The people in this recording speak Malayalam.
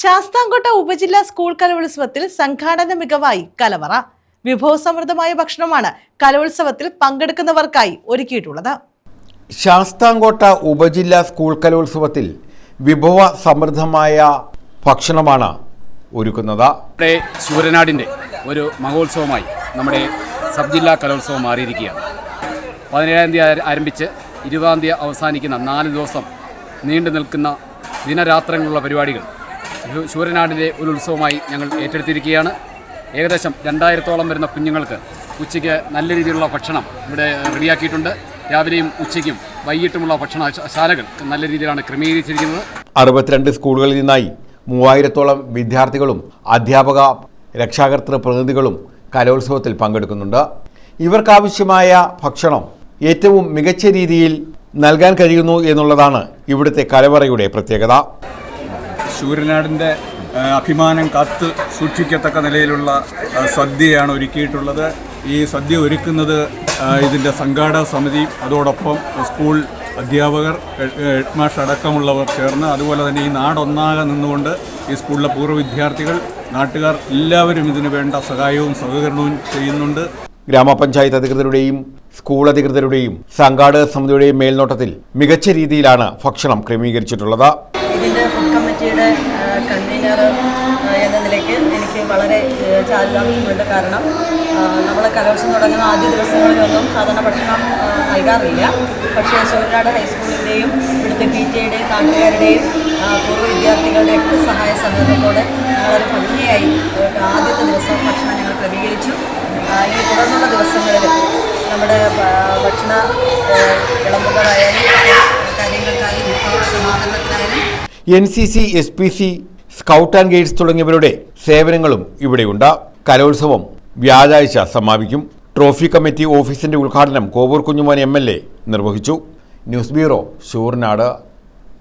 ശാസ്താംകോട്ട ഉപജില്ലാ സ്കൂൾ കലോത്സവത്തിൽ സംഘാടന മികവായി കലവറ. വിഭവസമൃദ്ധമായ ഭക്ഷണമാണ് കലോത്സവത്തിൽ പങ്കെടുക്കുന്നവർക്കായി ഒരുക്കിയിട്ടുള്ളത്. ശാസ്താംകോട്ട ഉപജില്ലാ സ്കൂൾ കലോത്സവത്തിൽ വിഭവ സമൃദ്ധമായ ഭക്ഷണമാണ് ഒരുക്കുന്നത്. നമ്മുടെ ശൂരനാടിന്റെ ഒരു മഹോത്സവമായി നമ്മുടെ സബ് ജില്ലാ കലോത്സവം മാറിയിരിക്കുകയാണ്. പതിനേഴാം തീയതി ആരംഭിച്ച് ഇരുപതാം തീയതി അവസാനിക്കുന്ന നാല് ദിവസം നീണ്ടു നിൽക്കുന്ന ദിനരാത്രങ്ങളുള്ള പരിപാടികൾ ശൂരനാടിന്റെ ഒരു ഉത്സവമായി ഞങ്ങൾ ഏറ്റെടുത്തിരിക്കുകയാണ്. ഏകദേശം രണ്ടായിരത്തോളം വരുന്ന കുഞ്ഞുങ്ങൾക്ക് ഉച്ചയ്ക്ക് നല്ല രീതിയിലുള്ള ഭക്ഷണം ഇവിടെ റെഡിയാക്കിയിട്ടുണ്ട്. രാവിലെയും ഉച്ചയ്ക്കും വൈകിട്ടുമുള്ള ഭക്ഷണ ശാലകൾ നല്ല രീതിയിലാണ് ക്രമീകരിച്ചിരിക്കുന്നത്. അറുപത്തിരണ്ട് സ്കൂളുകളിൽ നിന്നായി മൂവായിരത്തോളം വിദ്യാർത്ഥികളും അധ്യാപക രക്ഷാകർത്തൃ പ്രതിനിധികളും കലോത്സവത്തിൽ പങ്കെടുക്കുന്നുണ്ട്. ഇവർക്കാവശ്യമായ ഭക്ഷണം ഏറ്റവും മികച്ച രീതിയിൽ നൽകാൻ കഴിയുന്നു എന്നുള്ളതാണ് ഇവിടുത്തെ കലവറയുടെ പ്രത്യേകത. ശൂരനാടിന്റെ അഭിമാനം കാത്ത് സൂക്ഷിക്കത്തക്ക നിലയിലുള്ള സദ്യയാണ് ഒരുക്കിയിട്ടുള്ളത്. ഈ സദ്യ ഒരുക്കുന്നത് ഇതിന്റെ സംഘാടക സമിതി അതോടൊപ്പം സ്കൂൾ അധ്യാപകർ ഹെഡ് ഹെഡ് അടക്കമുള്ളവർ ചേർന്ന് അതുപോലെ തന്നെ ഈ നാടൊന്നാകെ നിന്നുകൊണ്ട് ഈ സ്കൂളിലെ പൂർവ വിദ്യാർത്ഥികൾ നാട്ടുകാർ എല്ലാവരും ഇതിനു വേണ്ട സഹായവും സഹകരണവും ചെയ്യുന്നുണ്ട്. ഗ്രാമപഞ്ചായത്ത് അധികൃതരുടെയും സ്കൂൾ അധികൃതരുടെയും സംഘാടക സമിതിയുടെയും മേൽനോട്ടത്തിൽ മികച്ച രീതിയിലാണ് ഭക്ഷണം ക്രമീകരിച്ചിട്ടുള്ളത്. കമ്മിറ്റിയുടെ കൺവീനർ എന്ന നിലയ്ക്ക് എനിക്ക് വളരെ ചാരിതാർത്ഥ്യമുണ്ട്. കാരണം നമ്മൾ കലോത്സവം തുടങ്ങുന്ന ആദ്യ ദിവസങ്ങളിലൊന്നും സാധാരണ ഭക്ഷണം നൽകാറില്ല. പക്ഷേ ചോറ്റാട് ഹൈസ്കൂളിന്റെയും ഇവിടുത്തെ പി ടി എയുടെയും നാട്ടുകാരുടെയും പൂർവ വിദ്യാർത്ഥികളുടെ ഒക്കെ സഹായ സഹകരണത്തോടെ വളരെ ഭംഗിയായി ആദ്യത്തെ ദിവസം ഭക്ഷണം ഞങ്ങൾ ക്രമീകരിച്ചു. ഇനി തുടർന്നുള്ള ദിവസങ്ങളിൽ നമ്മുടെ ഭക്ഷണ വിളമ്പുകളായാലും സമാഹരണത്തിനായാലും N C C S P C scout and guides തുടങ്ങിയവരുടെ സേവനങ്ങളും ഇവിടെയുണ്ട്. കലോത്സവം വ്യാഴാഴ്ച സമാപിക്കും. ട്രോഫി കമ്മിറ്റി ഓഫീസിന്റെ ഉദ്ഘാടനം കോവൂർ കുഞ്ഞുമോൻ എം നിർവഹിച്ചു. News bureau Sooranad